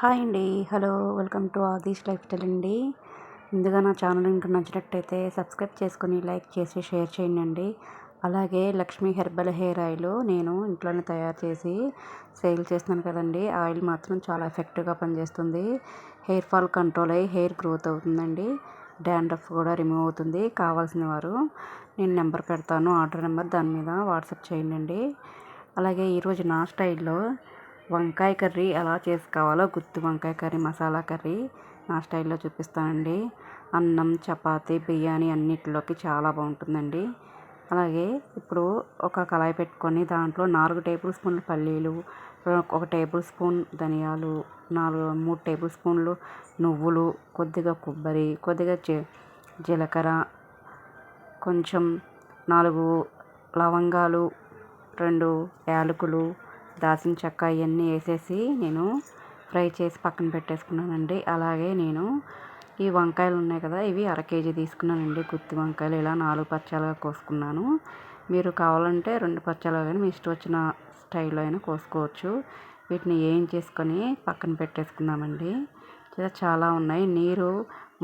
Hi అండి. Hello welcome to Aadish lifestyle అండి. ముందుగా నా ఛానల్ ఇంకా నచ్చినట్టయితే సబ్స్క్రైబ్ చేసుకుని లైక్ చేసి షేర్ చేయండి అండి. అలాగే లక్ష్మీ హెర్బల్ హెయిర్ ఆయిల్ నేను ఇంట్లోనే తయారు చేసి సేల్ చేస్తున్నాను కదండి. ఆయిల్ మాత్రం చాలా ఎఫెక్టివ్గా పనిచేస్తుంది. హెయిర్ ఫాల్ కంట్రోల్ అయ్యి హెయిర్ గ్రోత్ అవుతుందండి. డాండ్రఫ్ కూడా రిమూవ్ అవుతుంది. కావాల్సిన వారు నేను నెంబర్ పెడతాను. ఆర్డర్ నెంబర్ దాని మీద వాట్సాప్ చేయండి అలాగే ఈరోజు నా స్టైల్లో వంకాయ కర్రీ ఎలా చేసుకోవాలో గుత్తి వంకాయ కర్రీ మసాలా కర్రీ నా స్టైల్లో చూపిస్తానండి. అన్నం చపాతి బిర్యానీ అన్నిటిలోకి చాలా బాగుంటుందండి. అలాగే ఇప్పుడు ఒక కళాయి పెట్టుకొని దాంట్లో నాలుగు టేబుల్ స్పూన్లు పల్లీలు ఒక టేబుల్ స్పూన్ ధనియాలు నాలుగు మూడు టేబుల్ స్పూన్లు నువ్వులు కొద్దిగా కొబ్బరి కొద్దిగా జీలకర్ర కొంచెం నాలుగు లవంగాలు రెండు యాలకులు దాల్చిన చెక్క ఇవన్నీ వేసేసి నేను ఫ్రై చేసి పక్కన పెట్టేసుకున్నానండి. అలాగే నేను ఈ వంకాయలు ఉన్నాయి కదా ఇవి అర కేజీ తీసుకున్నానండి. గుత్తి వంకాయలు ఇలా నాలుగు పచ్చాలుగా కోసుకున్నాను. మీరు కావాలంటే రెండు పచ్చాలుగా కానీ మీ ఇష్టం వచ్చిన స్టైల్లో అయినా కోసుకోవచ్చు. వీటిని ఏం చేసుకొని పక్కన పెట్టేసుకున్నామండి చాలా ఉన్నాయి. నీరు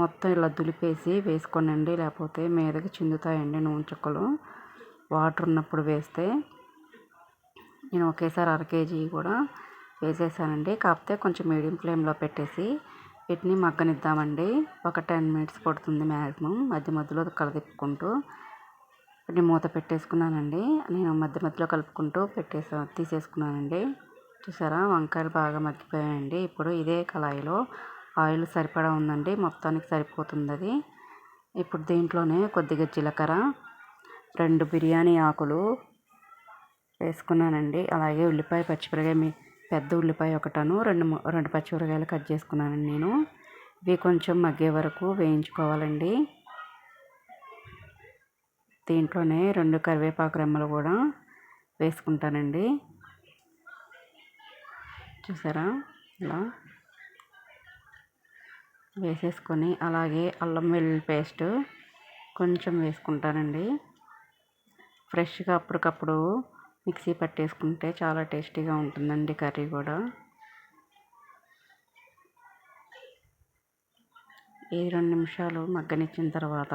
మొత్తం ఇలా దులిపేసి వేసుకోనండి. లేకపోతే మీదకి చిందుతాయండి నూనె చుక్కలు. వాటర్ ఉన్నప్పుడు వేస్తే నేను ఒకేసారి అర కేజీ కూడా వేసేసానండి. కాకపోతే కొంచెం మీడియం ఫ్లేమ్లో పెట్టేసి వీటిని మగ్గనిద్దామండి. ఒక టెన్ మినిట్స్ పడుతుంది మ్యాక్సిమం మధ్య మధ్యలో కలదిప్పుకుంటూ. వీటిని మూత పెట్టేసుకున్నానండి. నేను మధ్య మధ్యలో కలుపుకుంటూ పెట్టేసా తీసేసుకున్నానండి. చూసారా? వంకాయలు బాగా మగ్గిపోయాయండి. ఇప్పుడు ఇదే కళాయిలో ఆయిల్ సరిపడా ఉందండి. మొత్తానికి సరిపోతుంది అది ఇప్పుడు దీంట్లోనే కొద్దిగా జీలకర్ర రెండు బిర్యానీ ఆకులు వేసుకున్నానండి. అలాగే ఉల్లిపాయ పచ్చిమిరకాయ మీ పెద్ద ఉల్లిపాయ ఒకటను రెండు రెండు పచ్చిమిరకాయలు కట్ చేసుకున్నానండి నేను. ఇవి కొంచెం మగ్గే వరకు వేయించుకోవాలండి. దీంట్లోనే రెండు కరివేపాకు రెమ్మలు కూడా వేసుకుంటానండి. చూసారా? ఇలా వేసేసుకొని అలాగే అల్లం వెల్లుల్లి పేస్ట్ కొంచెం వేసుకుంటానండి. ఫ్రెష్గా అప్పటికప్పుడు మిక్సీ పట్టేసుకుంటే చాలా టేస్టీగా ఉంటుందండి కర్రీ కూడా. ఈ రెండు నిమిషాలు మగ్గనిచ్చిన తర్వాత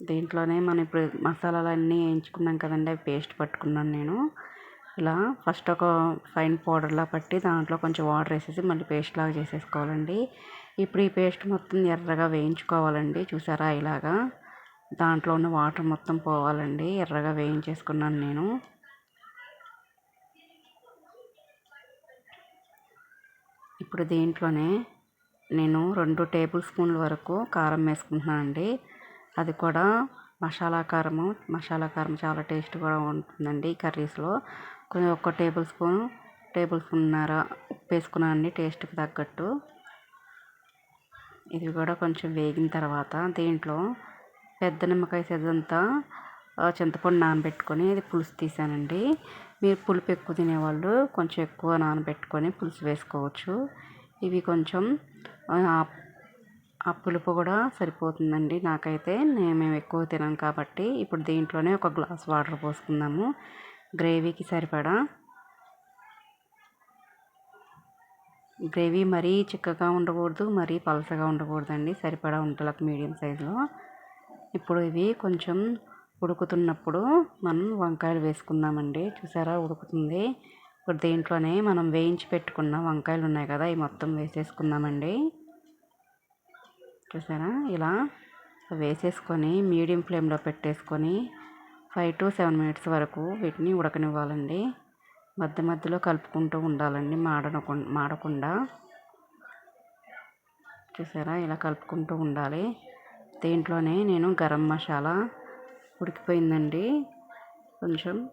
దీంట్లోనే మనం ఇప్పుడు మసాలాలు అన్నీ వేయించుకున్నాం కదండి అవి పేస్ట్ పట్టుకున్నాను నేను. ఇలా ఫస్ట్ ఒక ఫైన్ పౌడర్లా పట్టి దాంట్లో కొంచెం వాటర్ వేసేసి మళ్ళీ పేస్ట్ లాగా చేసేసుకోవాలండి. ఇప్పుడు ఈ పేస్ట్ మొత్తం ఎర్రగా వేయించుకోవాలండి చూసారా ఇలాగా. దాంట్లో ఉన్న వాటర్ మొత్తం పోవాలండి. ఎర్రగా వేయించేసుకున్నాను నేను. ఇప్పుడు దీంట్లోనే నేను రెండు టేబుల్ స్పూన్ల వరకు కారం వేసుకుంటున్నాను అండి అది కూడా మసాలా కారము. మసాలా కారం చాలా టేస్ట్ కూడా ఉంటుందండి కర్రీస్లో. కొంచెం ఒక్క టేబుల్ స్పూన్ టేబుల్ స్పూన్నర ఉప్పు వేసుకున్నానండి టేస్ట్కి తగ్గట్టు. ఇది కూడా కొంచెం వేగిన తర్వాత దీంట్లో పెద్ద నిమ్మకాయ సైజంతా చింతపండు నానబెట్టుకొని ఇది పులుసు తీసానండి. మీరు పులుపు ఎక్కువ తినేవాళ్ళు కొంచెం ఎక్కువ నానబెట్టుకొని పులుసు వేసుకోవచ్చు. ఇవి కొంచెం ఆ పులుపు కూడా సరిపోతుందండి. నాకైతే నేను మేము ఎక్కువ తినాం కాబట్టి ఇప్పుడు దీంట్లోనే ఒక గ్లాస్ వాటర్ పోసుకుందాము. గ్రేవీకి సరిపడా. గ్రేవీ మరీ చిక్కగా ఉండకూడదు మరీ పలసగా ఉండకూడదండి. సరిపడా ఉంటలకు మీడియం సైజులో. ఇప్పుడు ఇవి కొంచెం ఉడుకుతున్నప్పుడు మనం వంకాయలు వేసుకుందామండి. చూసారా? ఉడుకుతుంది. ఇప్పుడు దీంట్లోనే మనం వేయించి పెట్టుకున్న వంకాయలు ఉన్నాయి కదా? ఇవి మొత్తం వేసేసుకుందామండి. చూసారా? ఇలా వేసేసుకొని మీడియం ఫ్లేమ్లో పెట్టేసుకొని ఫైవ్ టు సెవెన్ మినిట్స్ వరకు వీటిని ఉడకనివ్వాలండి. మధ్య మధ్యలో కలుపుకుంటూ ఉండాలండి. మాడనకు మాడకుండా. చూసారా? ఇలా కలుపుకుంటూ ఉండాలి. దీంట్లోనే నేను గరం మసాలా ఉడికిపోయిందండి. కొంచెం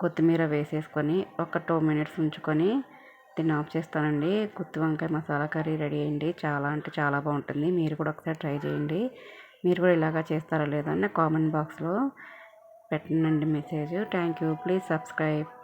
కొత్తిమీర వేసేసుకొని ఒక టూ మినిట్స్ ఉంచుకొని దీన్ని ఆఫ్ చేస్తానండి. గుత్తి వంకాయ మసాలా కర్రీ రెడీ అయ్యింది చాలా అంటే చాలా బాగుంటుంది. మీరు కూడా ఒకసారి ట్రై చేయండి. మీరు కూడా ఇలాగా చేస్తారా లేదా కామెంట్ బాక్స్లో పెట్టండి message. Thank you. Please subscribe.